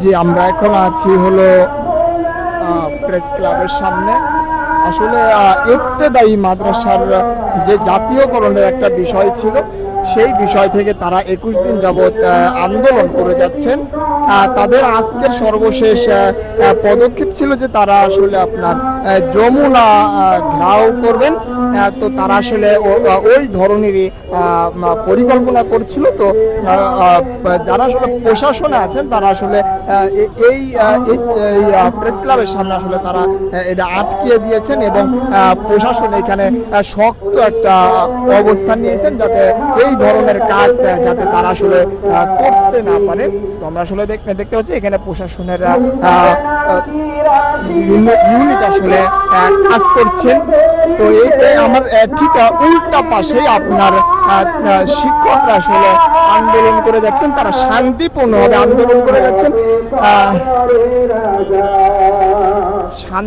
যে আমরা এখন আছি হলো প্রেস ক্লাবের সামনে। আসলে ইফতেদায়ী মাদ্রাসার যে জাতীয়করণের একটা বিষয় ছিল, সেই বিষয় থেকে তারা একুশ দিন যাবৎ আন্দোলন করে যাচ্ছেন। তাদের আজকের সর্বশেষ পদক্ষেপ ছিল যে তারা আসলে আপনার যমুনা ঘেরাও করবেন। তো তারা আসলে ওই ধরনেরই পরিকল্পনা করছিল। তো যারা আসলে প্রশাসনে আছেন, তারা আসলে এই প্রেস ক্লাবের সামনে আসলে তারা এটা আটকিয়ে দিয়েছেন এবং প্রশাসন এখানে শক্ত একটা অবস্থান নিয়েছেন যাতে এই ধরনের কাজ যাতে তারা আসলে করতে না পারে। তো আমরা আসলে দেখতে হচ্ছে এখানে প্রশাসনের ইউনিট আসলে কাজ করছেন। তো এই এই আমার ঠিক উল্টা পাশেই আপনার শিক্ষকরা আসলে আন্দোলন করে যাচ্ছেন তারা শান্তিপূর্ণভাবে আন্দোলন করে যাচ্ছেন। আহ, শান